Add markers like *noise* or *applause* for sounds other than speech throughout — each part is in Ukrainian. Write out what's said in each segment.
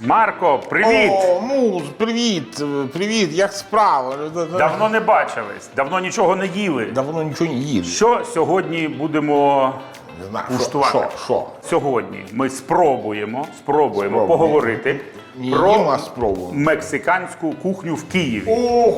Марко, привіт! О, муз, привіт, привіт, як справа? Давно не бачились, давно нічого не їли. Давно нічого не їли. Що сьогодні будемо Не знаю, куштувати? Що, що? Сьогодні ми спробуємо, спробуємо Спробуємо. поговорити Ні, про мексиканську кухню в Києві. Ох,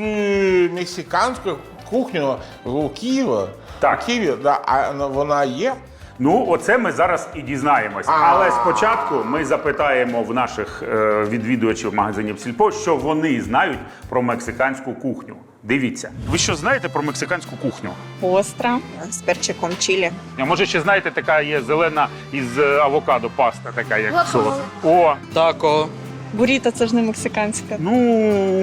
е, мексиканська кухня у Києві. Так. У Києві, да, а вона є. Ну, оце ми зараз і дізнаємось. Але спочатку ми запитаємо в наших е, відвідувачів магазинів Сільпо, що вони знають про мексиканську кухню. Дивіться. Ви що знаєте про мексиканську кухню? Остра. з перчиком чилі. А може ще знаєте, така є зелена із е, авокадо паста, така як соус. О, Тако. Буріто це ж не мексиканська. ну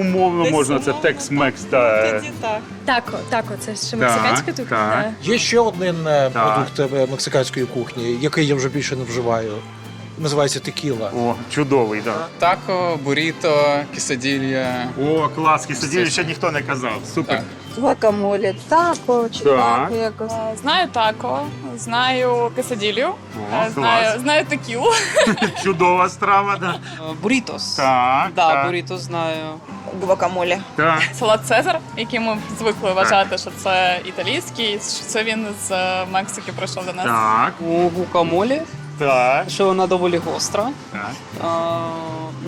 умовно Десь можна, це умовно. Tex-Mex. Та... Тоді так. Тако, тако, це ще мексиканська тут. так. Да. Є ще один е, Так. продукт е, мексиканської кухні, який я вже більше не вживаю. Називається текіла. О, чудовий, так. Тако, буріто, кісаділья. О, клас, кисаділі ще ніхто не казав. Супер. Гуакамолі, тако, чи Так. тако якось. Е, Знаю тако, знаю касаділю, О, е, знаю, знаю текілу. *laughs* Чудова страва, да. Бурітос. Так. Да, так, бурітос знаю. Гуакамолі. так. *laughs* Салат Цезар, який ми звикли вважати, що це італійський, що це він з е, Мексики прийшов до нас. Так, У гукамолі, так, що вона доволі гостра. так. А,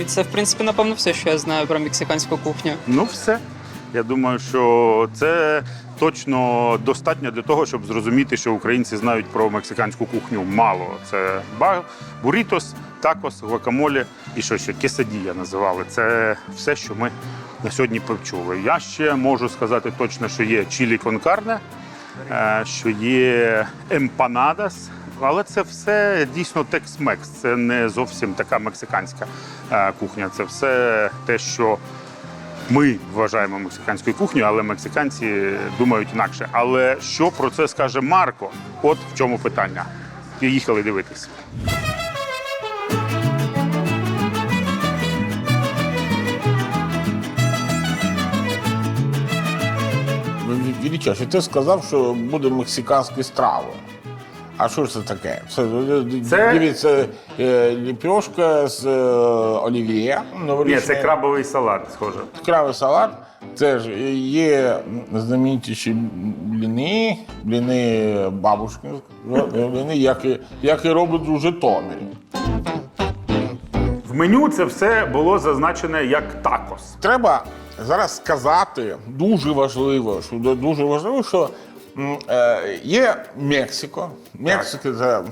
і це, в принципі, напевно, все, що я знаю про мексиканську кухню. Ну, все. Я думаю, що це точно достатньо для того, щоб зрозуміти, що українці знають про мексиканську кухню мало. Це бурітос, такос, гуакамолі і що ще кесадія називали. Це все, що ми на сьогодні почули. Я ще можу сказати точно, що є чілі конкарне, що є емпанадас. Але це все дійсно Tex-Mex. Це не зовсім така мексиканська е, кухня. Це все те, що ми вважаємо мексиканською кухнею, але мексиканці думають інакше. Але що про це скаже Марко? От в чому питання. Їхали дивитись. Величаще, ти сказав, що буде мексиканські страви. А що ж це таке? Це, Це- дивіться, е, ліпьошка з е, олів'є. Ні, новорічне. це крабовий салат, схоже. Кравий салат. Це ж є знаменитіші бліни, бліни бабушки, бліни, які, які роблять у Житомирі. В меню це все було зазначене як такос. Треба зараз сказати дуже важливо, що дуже важливо, що е, є Мексико. Мексика це е,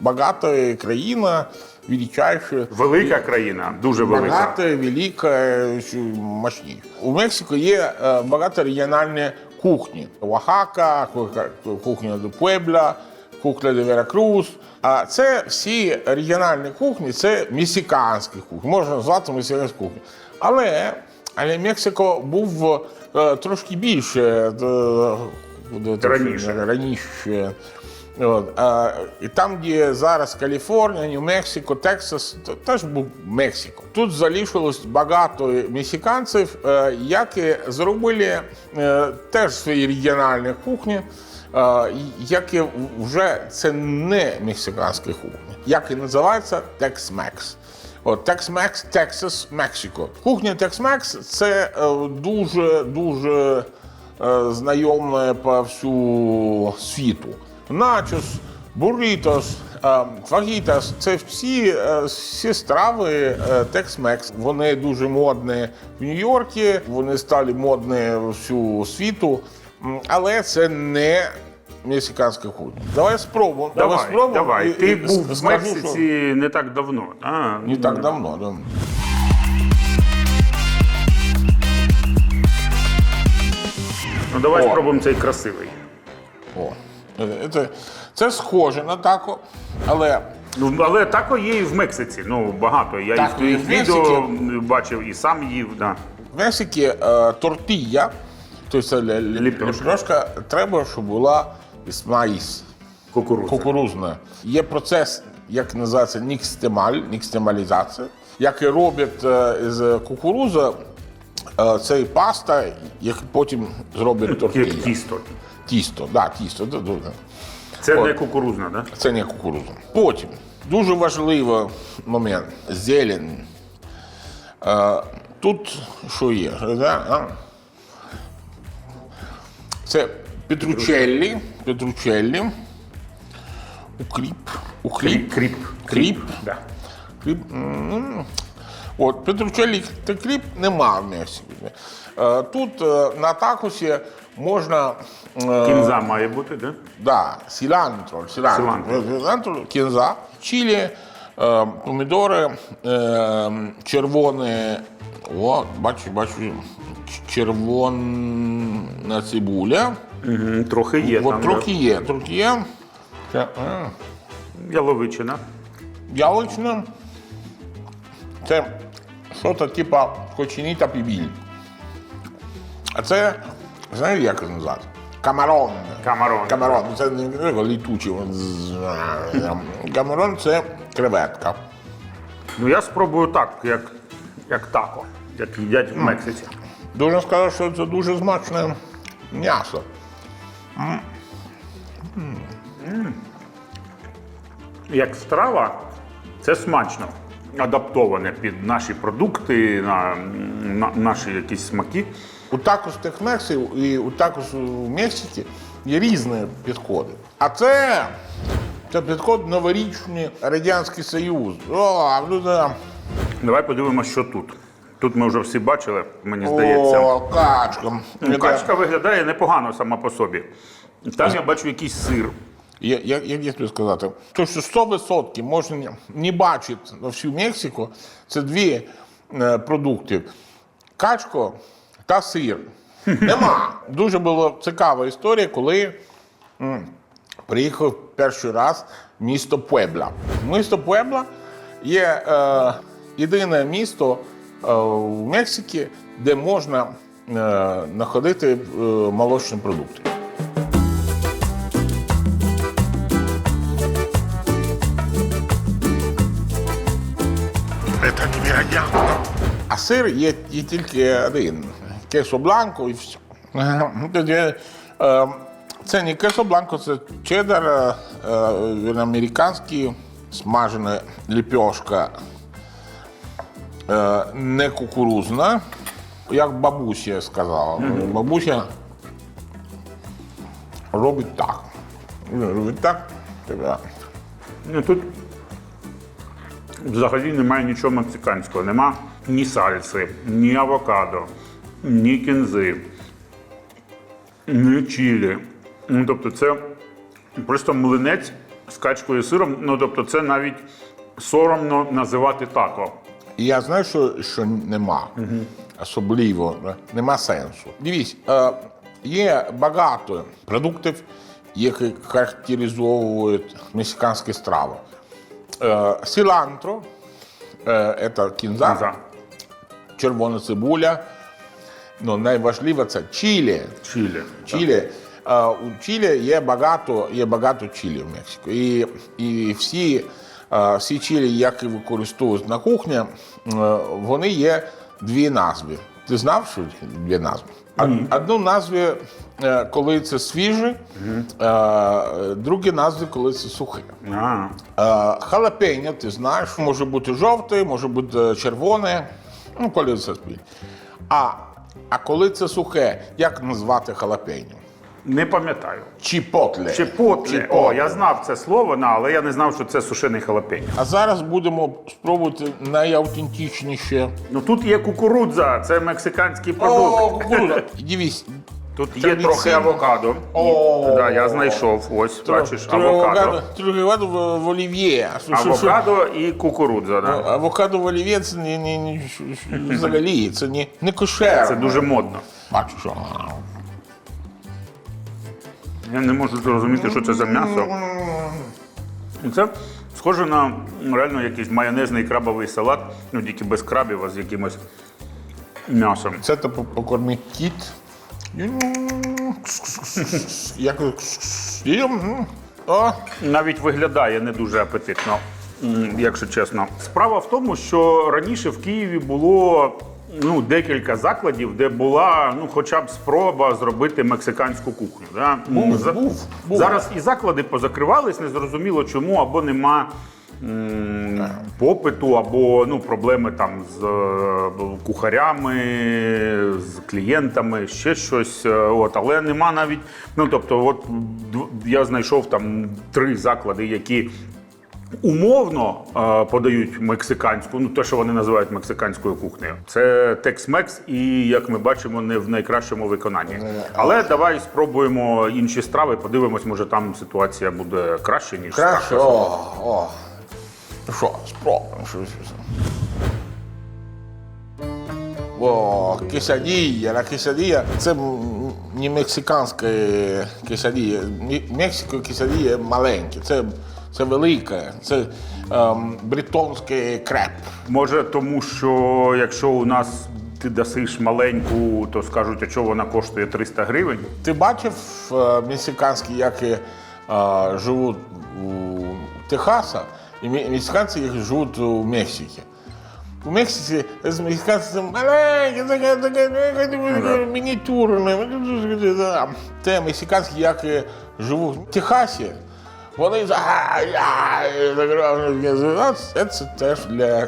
багата країна, величайша. Велика країна, дуже велика. Багато, велика, що мощніша. У Мексико є е, багато регіональні кухні. Оахака, кухня- до Пуебла, кухня до Веракрус. А це всі регіональні кухні, це мексиканські кухні. Можна назвати мексиканську кухню. Але, але Мексико був е, трошки більше. е, Раніше. раніше. От, а, і там, де зараз Каліфорнія, Нью-Мексико, Тексас, то теж був Мексико. Тут залишилось багато мексиканців, е, які зробили теж свої регіональні кухні, які вже це не мексиканські кухні, які називаються Tex-Mex. Tex-Mex, Texas, Мексико. Кухня Tex-Mex – це е, дуже дуже е, знайоме по всю світу. Начос, бурритос, е, фагітас – це всі, е, всі страви Tex-Mex. Вони дуже модні в Нью-Йорку, вони стали модні всю світу, але це не мексиканська кухня. Давай спробуємо. Давай, давай. І- Ти і був в скажу, Мексиці не так давно. А, що Не так давно. Да. Ну давай О. спробуємо цей красивий. О, це, це схоже на тако, але Ну, але тако є і в Мексиці. Ну, багато. Я і Так, і твоїх в відео бачив, і сам їв. Да. в Мексиці е, тортilla, тобто це лі- лі- Ліпешка. ліпешка, треба, щоб була маїс, Кукурудза. кукурузна. Є процес, як називається нікстемаль, нікстемалізація, який роблять е, з кукурузи, е, це паста, яку потім зроблять Як тортilla. тісто. Тісто, да, тісто. Це От. не кукурузна, да? Це не кукуруза. Потім Дуже важливий момент. Зелень. Е, Тут що є? Це петручеллі, петручеллі, укріп, укріп, Кріп. кріп, Да. кріп. От, петручеллі та кріп нема в Мексиці. Е, Тут е, на такосі можна е, Кінза має бути, да? Да, сілантро, сілантро, Сілантро. сілантро, кінза, чилі, е, помідори, е, червоне, о, бачу, бачу, ч- червона цибуля. Угу. Трохи є От там. трохи є, трохи є. Це, Да. Яловичина. ялична. Це щось типа коченіта пібіль. А це, знаєш, як це назвати? Камарон. Камарон. Камарон, це не літучий. Камарон це креветка. Ну я спробую так, як, як тако, як їдять в Мексиці. Дуже сказати, що це дуже смачне м'ясо. Як страва, це смачно. Адаптоване під наші продукти, на, на наші якісь смаки. У такос Техмексі і у такос у Мексиці є різні підходи. А це, це підход новорічний Радянський Союз. О, люди. Давай подивимося, що тут. Тут ми вже всі бачили, мені здається. О, качка. Ну, Качка виглядає непогано сама по собі. Там я бачу якийсь сир. Я, я, я тобі сказати, то, що 100% можна не- бачити на всю Мексику, це дві е, продукти: качко та сир. *laughs* Нема. Дуже була цікава історія, коли м, приїхав перший раз в місто Пуебла. Місто Пуебла є е, єдине місто в Мексиці, де можна е, знаходити е, молочні продукти. Це невероятно. А сир є, є тільки один. Кесо бланко і все. Е, тоді, е, Це не кесо бланко, це чеддер, е, е, він американський, смажена ліпьошка, е, не кукурузна, як бабуся сказала. Бабуся робить так. Робить так. Ну, тут взагалі немає нічого мексиканського. Нема ні сальси, ні авокадо, ні кінзи, ні чілі. Ну, тобто це просто млинець з качкою і сиром. Ну, тобто, це навіть соромно називати тако. І я знаю, що, що нема. Особливо, нема сенсу. Дивіться, е, є багато продуктів, які характеризовують мексиканські страви. Е, сілантро, е, це кінза, Кінза. червона цибуля. Ну, найважливіше це чилі. Чилі. Е, У Чилі є багато, є багато чилі в Мексику. І, і всі, всі чилі, які використовують на кухні, е, вони є дві назви. Ти знав, що дві назви? Одну назву, е, коли це свіже, другі назви, коли це сухе. Е, ти знаєш, може бути жовтий, може бути червоне, ну, коли це спіль. А, а коли це сухе, як назвати халапеньо? Не пам'ятаю. Чіпотле. Чепотле. О, я знав це слово, на, але я не знав, що це сушений халапеньо. А зараз будемо спробувати найавтентичніше. Ну тут є кукурудза, це мексиканський продукт. О, кукурудза. *laughs* Дивись, Тут є традиційно. трохи авокадо. О. Да, я знайшов. Ось, бачиш, трохи авокадо. Трохи авокадо в, в олів'є. Що- що- що? Авокадо і кукурудза. Да. Авокадо в олів'є це не, не, не, взагалі, це не, не кошер. Це дуже модно. Бачу, що. Я не можу зрозуміти, що це за м'ясо. Це схоже на реально якийсь майонезний крабовий салат, ну тільки без крабів, а з якимось м'ясом. Це то покормить кіт. Як О, Навіть виглядає не дуже апетитно, якщо чесно. Справа в тому, що раніше в Києві було ну, декілька закладів, де була ну, хоча б спроба зробити мексиканську кухню. Да? Був, За- був, був. Зараз і заклади позакривались, незрозуміло чому, або нема м, попиту або ну, проблеми там з е, кухарями, з клієнтами, ще щось. е, От, але нема навіть. Ну тобто, от дв- я знайшов там три заклади, які. Умовно подають мексиканську, ну те, що вони називають мексиканською кухнею. Це Tex-Mex і, як ми бачимо, не в найкращому виконанні. Але давай спробуємо інші страви, подивимось, може там ситуація буде краще, ніж Краще. О, о. Ну що, спробуємо щось. О, quesadilla, la quesadilla – це не мексиканська. Мі- Мексико quesadilla маленьке, це, це велике, це ем, бритонський креп. Може, тому що якщо у нас ти дасиш маленьку, то скажуть, а чого вона коштує 300 гривень. Ти бачив е, мексиканські, як е, живуть у Техаса, і мексиканці, як живуть у Мексиці. У Мексиці з таке, мініатюрне. Те мексиканські, як е, живуть в Техасі, вони за- це теж для.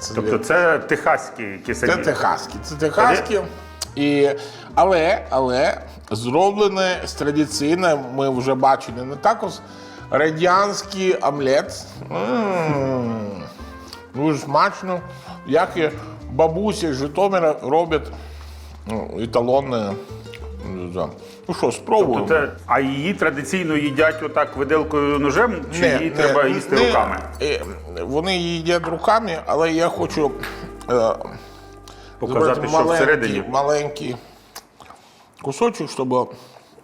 Це Тобто для- це техаські це техаські. Це техаські. І, але, але зроблене з традиційне, ми вже бачили не також радянський омлет. М, Дуже смачно, як і бабусі з Житомира роблять ну, еталонне. Знаю. Ну що, спробуємо. Тобто це- а її традиційно їдять отак виделкою ножем, чи Не, її не, треба їсти не, руками? е, Вони її їдять руками, але я хочу е, Показати, що всередині. маленький кусочок, щоб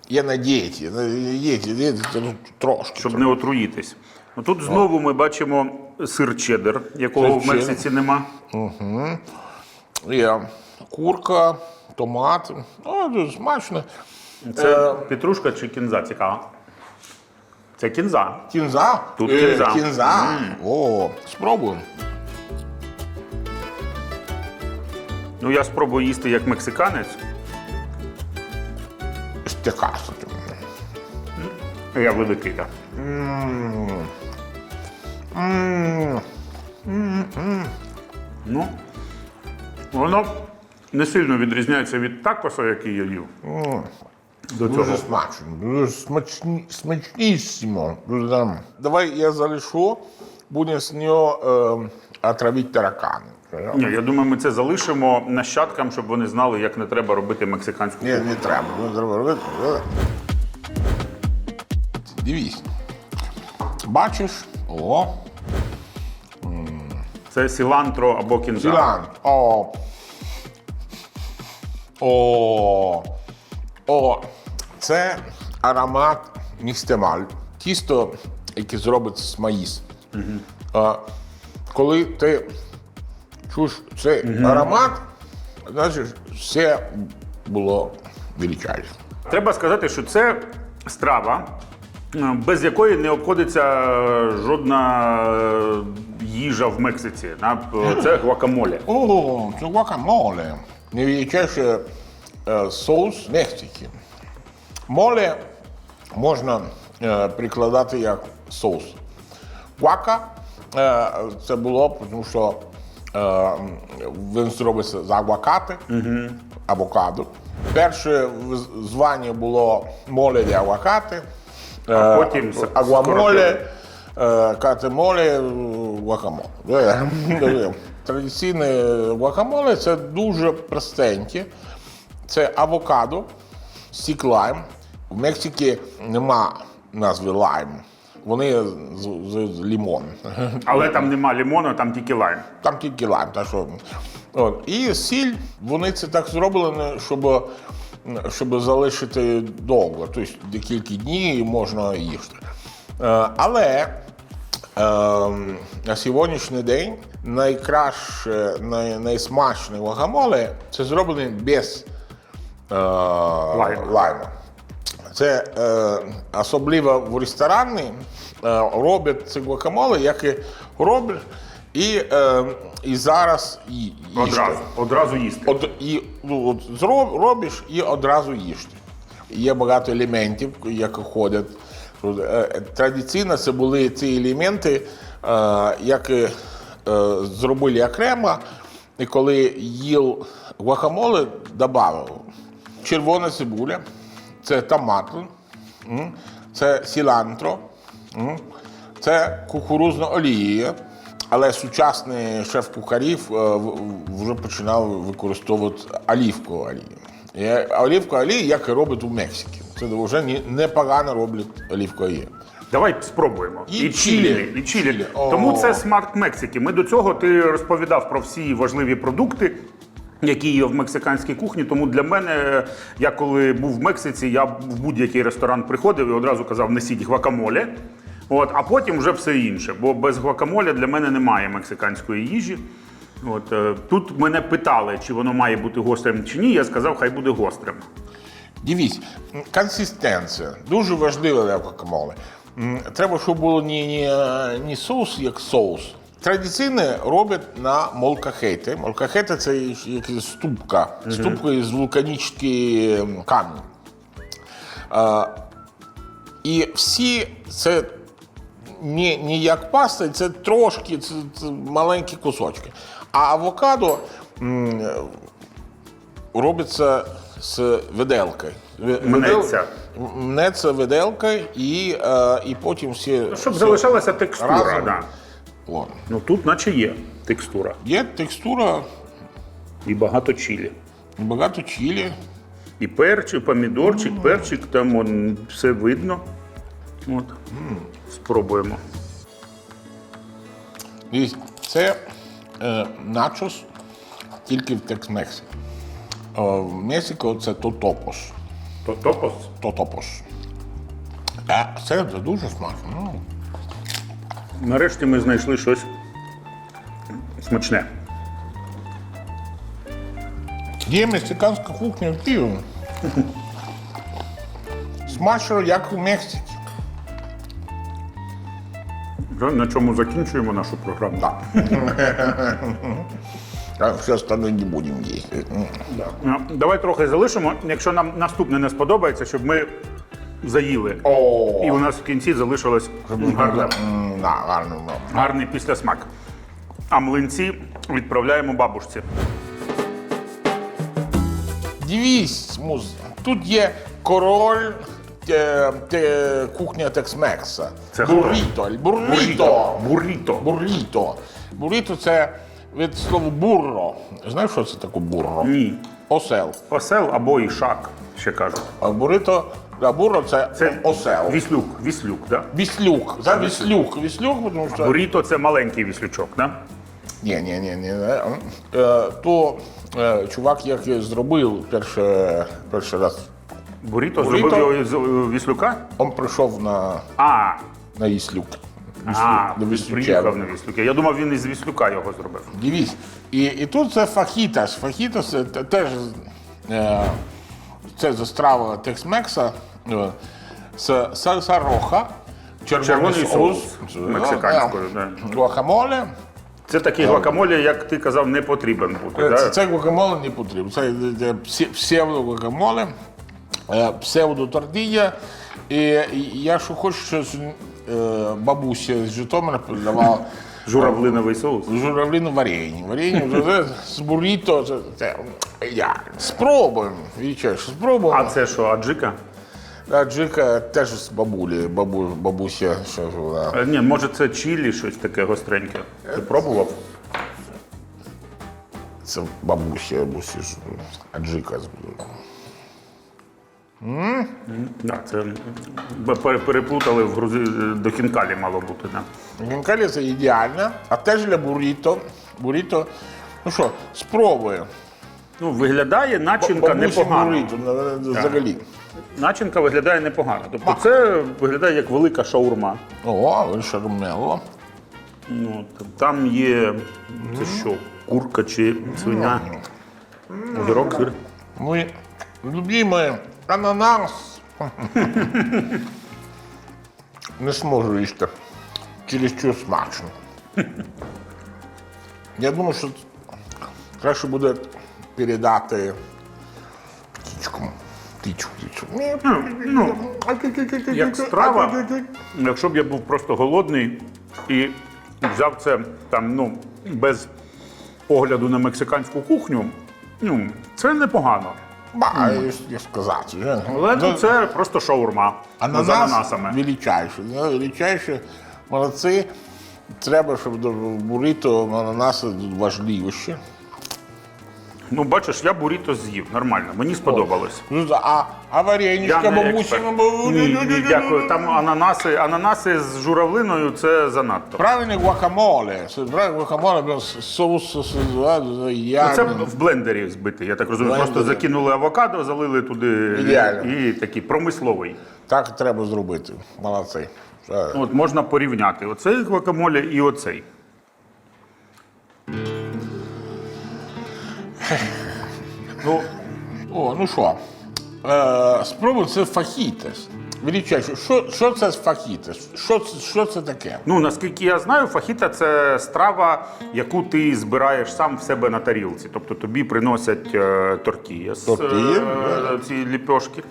я на дієті, на дієті, дієті, це ну, трошки. Щоб не отруїтись. Ну, Тут знову ми бачимо сир чеддер, якого Сир в Мексиці нема. Є курка, томат. Ну, дуже смачно. Це Е. петрушка чи кінза? Цікаво. Це кінза. Кінза. Тут Е, кінза. кінза. О, спробуємо. Ну я спробую їсти як мексиканець. З Я великий, так. Ну, воно не сильно відрізняється від такоса, який я їв. До цього. Дуже смачно, дуже смачні, смачнісімо. Дуже там. Давай я залишу, будемо з нього е, отравити таракани. Ні, я думаю, ми це залишимо нащадкам, щоб вони знали, як не треба робити мексиканську Ні, не треба, не треба робити. Дивись. Бачиш? О, Це сілантро або кінза. Сілан. О. О. О. Це аромат містемаль. Тісто, яке зробить з маїс. А, коли ти чуєш цей аромат, значить все було величайше. Треба сказати, що це страва, е, без якої не обходиться жодна е, їжа в Мексиці. Це гуакамоле. О, це гуакамоле. Найвеличайший е, соус Мексики. Моле можна е, прикладати як соус. Гуака е, це було, тому що е, він зробиться з агуакати, авокадо. Перше звання було моле де агуакати, А потім с- агуамоле, е, катемоле, гуакамоле. *laughs* Традиційне гуакамоле це дуже простеньке. Це авокадо, сік лайм. В Мексиці нема назви лайм. Вони з, з, з лімон. Але там нема лімону, там тільки лайм. Там тільки лайм. Так що. От. І сіль, вони це так зроблено, щоб, щоб залишити довго. Тобто декілька днів можна їсти. Е, Але на сьогоднішній день найкраще, най, найсмачне гуакамоле це зроблено без е, лайму. Це е, особливо в ресторані е, роблять це гуакамоле, як і роблять, і, е, і зараз і. Одразу. Одразу їсти. Од, і, ну, от, зроб, робиш і одразу їсти. Є багато елементів, які ходять. Е, Традиційно це були ці елементи як і, е, зробили окремо, і коли їв гуакамоле, додав червона цибуля, це томат, це сілантро, це кукурузна олія. Але сучасні шеф-кухарів е, вже починали використовувати олівкову олію. І олівкова як і роблять у Мексиці. Це вже непогано роблять олівкову олію. Давай спробуємо. І чилі, чилі. і чилі. Чилі. Тому це смарт Мексики. Ми до цього ти розповідав про всі важливі продукти. Які є в мексиканській кухні, тому для мене, я коли був в Мексиці, я в будь-який ресторан приходив і одразу казав, несіть гвакамоле. От, а потім вже все інше. Бо без гвакамоле для мене немає мексиканської їжі. От, е, тут мене питали, чи воно має бути гострим чи ні. Я сказав, хай буде гострим. Дивіться, консистенція дуже важлива для гуакамоле. Треба, щоб було не, не, не соус, як соус. Традиційно роблять на молкахети. Молкахети це як ступка. Ступка із вулканічної камінь. А, і всі це не, не як паста, це трошки, це, це маленькі кусочки. А авокадо м, робиться з виделкою. Ви- Мнеться. Мнеться виделкою і, е, і потім всі. Щоб всі залишалася текстура. разом. Да. О, Ну тут наче є текстура. Є текстура, І багато чилі. багато чилі. І перчик, помідорчик, перчик, там он, все видно. От. Спробуємо. Дивіться, це е, начос тільки в Текс-Мексі. Е, В Мексико це тотопос. То топос. Тотопос. А це дуже смачно. Ну, Нарешті ми знайшли щось смачне. Є мексиканська кухня в Києві. *laughs* Смачно, як у Мексиці. Вже На чому закінчуємо нашу програму. Да. *laughs* А все остальное не будемо їсти. Ну, Давай трохи залишимо. Якщо нам наступне не сподобається, щоб ми заїли. О, І у нас в кінці залишилось гарне, М, да, гарно. да. гарний післясмак. А млинці відправляємо бабушці. Дивись, муз, тут є король е, те, кухня Текс-Мекса. Це хто? бурріто. Бурріто. Бурріто. Бурріто. Бурріто це від слова бурро. Знаєш, що це таке бурро? Ні. Осел. Осел або ішак, ще кажуть. А буррито, да, бурро це, Це осел. Віслюк. Віслюк, да? Віслюк. Це віслюк. Віслюк, тому що. Буріто це маленький віслючок, да? Ні, ні, ні, ні. Е, То е, чувак, який зробив перший, перший раз, Буріто Буріто? зробив його з е, віслюка? він прийшов на, А, на Віслюк. а до Віслюча. приїхав на віслюка. Я думав, він із віслюка його зробив. Дивись. І, і тут це фахітас. Фахітас це те- теж е, це за страва Текс-Мекса. е, З сальса роха, червоний, Червоний соус соус, мексиканською, е, да. гуакамоле. Це такий гуакамоле, як ти казав, не потрібен бути. Да? Це, це гуакамоле не потрібно. Це, це псе- псевдо-гуакамоле, е, псевдо-тортilla. І, і я що хочу, що е, бабуся з Житомира передавала *laughs* Журавлиновий соус. журавлину варені. Варені вже з буріто. Це, це, я. Спробуємо. Вічеш, спробуємо. А це що, аджика? А Джика теж з бабулі, бабу, бабуся, що ж вона. Е, Ні, може це чилі, щось таке гостреньке. Ти пробував? Це бабуся, бабуся аджика. З- Да, це переплутали в грузи до кінкалі мало бути. Да. Гінкалі це ідеально, а теж для буріто. Буріто, ну що, спробуємо. Ну, виглядає начинка Бабусі непогано. буріто на- взагалі. Начинка виглядає непогано. Тобто це виглядає як велика шаурма. О, шармело. Ну, там є це що, курка чи свиня. Огірок, сир. Мой любимый ананас. *laughs* Не зможу їсти. Чересчур смачно. Я думаю, що краще буде передати птічкам. Птічку, птічку. Ну, як страва, якщо б я був просто голодний і взяв це там, ну, без погляду на мексиканську кухню, ну, це непогано. Ба, я сказати. Але Ну, це просто шаурма з Ананас ананасами. величайший. Ну, величайший. Молодці. Треба, щоб до бурито ананаси важливіше. Ну, бачиш, я буріто з'їв нормально, мені сподобалось. Ну, А, а вареничка Я не. Ні, ні, дякую. Там ананаси, ананаси з журавлиною це занадто. Правильний гуакамоле. Це правильний гуакамоле, без соусу, з Ну, Це в блендері збити, я так розумію. Блендері. Просто закинули авокадо, залили туди Ідеально. і такий промисловий. Так треба зробити. Молодці. От можна порівняти оцей гвакамоле і оцей. Ну, О, ну що? Е, спробуй це фахітес. Величайше, що, що це фахітес? Що, це- що це таке? Ну, наскільки я знаю, фахіта це страва, яку ти збираєш сам в себе на тарілці. Тобто тобі приносять е, з, Тортії, е, ці ліпьошки,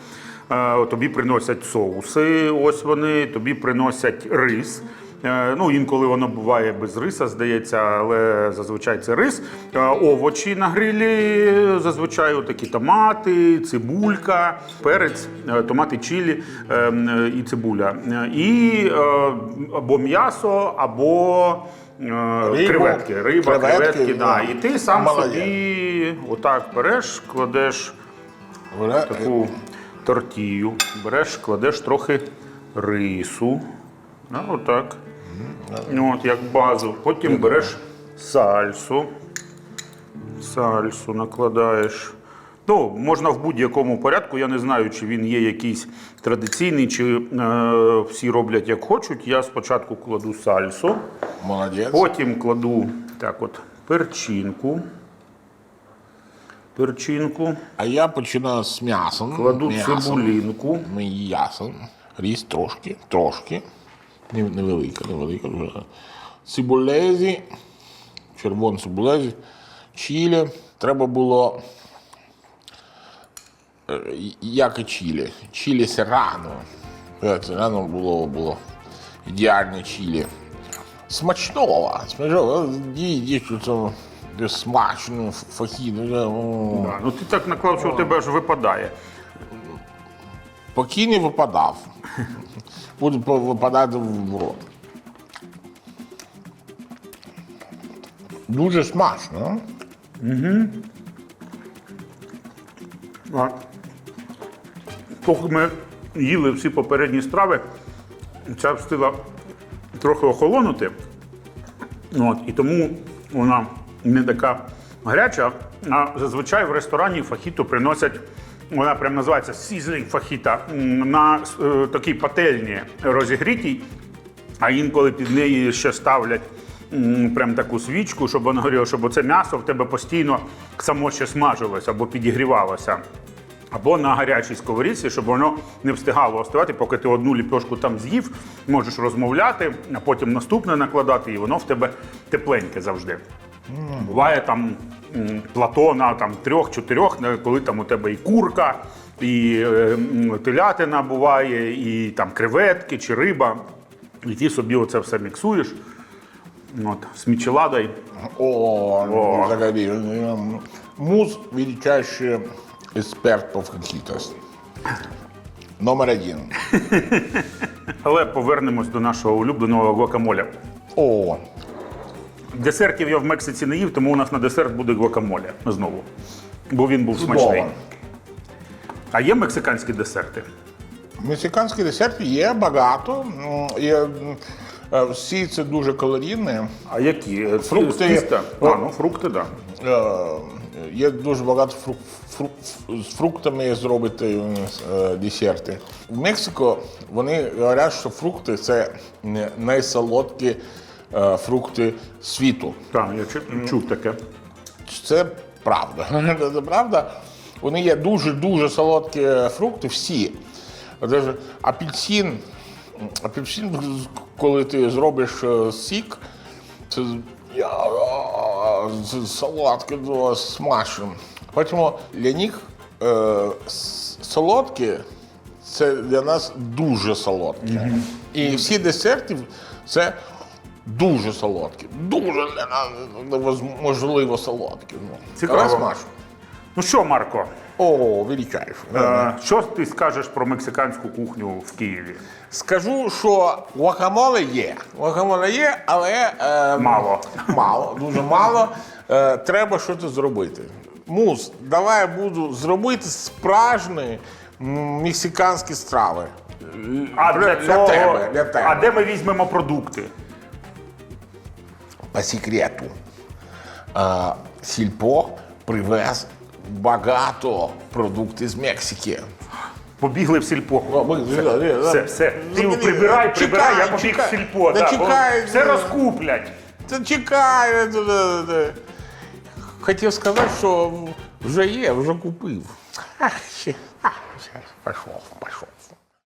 е, тобі приносять соуси, ось вони, тобі приносять рис. Е, Ну, інколи воно буває без риса, здається, але зазвичай це рис. Е, Овочі на грилі, зазвичай такі томати, цибулька, перець, е, томати чилі е, і цибуля. І або м'ясо, або е, креветки. Риба, креветки, креветки, да. да. І ти сам Молодець. собі отак береш, кладеш Вона- таку тортію, береш, кладеш трохи рису. Ну, отак. Ну, От, як базу. Потім береш сальсу. Сальсу накладаєш. Ну, можна в будь-якому порядку. Я не знаю, чи він є якийсь традиційний, чи е, всі роблять як хочуть. Я спочатку кладу сальсу, Молодець. потім кладу так от перчинку. Перчинку, А я починаю з м'ясом. кладу М'ясом. цибулінку. М'ясом. Ріс трошки, трошки. Не- Невелика, невелика. дуже. Цибулезі, червоні цибулезі, чілі. Треба було, е, як і чілі, чілі серрано. Е, Серрано було, було ідеальне чілі. Смачного, смачного. Дій, що це смачно, фахіно. Да, ну ти так наклав, що у тебе аж випадає. Поки не випадав. Буде випадати в рот. Дуже смачно. А, Поки ми їли всі попередні страви, ця встигла трохи охолонути. От, і тому вона не така гаряча. А зазвичай в ресторані фахіту приносять, вона прям називається seasoning фахіта, на е, такій пательні розігрітій, а інколи під неї ще ставлять м, прям таку свічку, щоб воно горіло, щоб оце м'ясо в тебе постійно само ще смажилося або підігрівалося. Або на гарячій сковорідці, щоб воно не встигало остивати, поки ти одну ліпьошку там з'їв, можеш розмовляти, а потім наступне накладати, і воно в тебе тепленьке завжди. Буває там платона там трьох-чотирьох, коли там у тебе і курка, і е, телятина буває, і там креветки чи риба. І ти собі оце все міксуєш. От, з мічеладою. О, О. взагалі. Муз величайший експерт по фахітос. Номер один. *laughs* Але повернемось до нашого улюбленого гуакамоля. О, Десертів я в Мексиці не їв, тому у нас на десерт буде гуакамоле знову. Бо він був смачний. А є мексиканські десерти? Мексиканські десерти є багато. Є, е, всі це дуже калорійні. А які? Е, Фрукти. О. А, ну фрукти, так. Да. Е, Є дуже багато фрук, фрук, з фруктами зробити десерти. В Мексико вони говорять, що фрукти це найсолодкі фрукти світу. Так, я чув таке. Це правда. *laughs* Це правда. Вони є дуже-дуже солодкі фрукти, всі. Апельсин, апельсин, коли ти зробиш е, сік, це солодке, смачно. Тому для них е, с- солодке це для нас дуже солодке. І всі десерти це Дуже солодкі. Дуже для можливо солодкі. Ну, Цікаво. Розмашу. Ну що, Марко, О, величайше. е, що ти скажеш про мексиканську кухню в Києві? Скажу, що гуакамоле є. Гуакамоле є, але е, Мало. Мало, дуже мало. Е, треба щось зробити. Мус, давай я буду зробити справжні мексиканські страви. А для, для, цього, тебе, для тебе. А де ми візьмемо продукти? По секрету. Сільпо привез багато продуктів з Мексики. Побігли в сільпо. Ми- Все, все, все. Ти Ну, прибирай, чекай, прибирай, я побіг чекай. в сільпо. Да да, бо чекай, все ну. розкуплять. Та чекай. е, е, е. Хотів сказати, що вже є, вже купив. Ах, ще. А, щас, Пішов, пішов.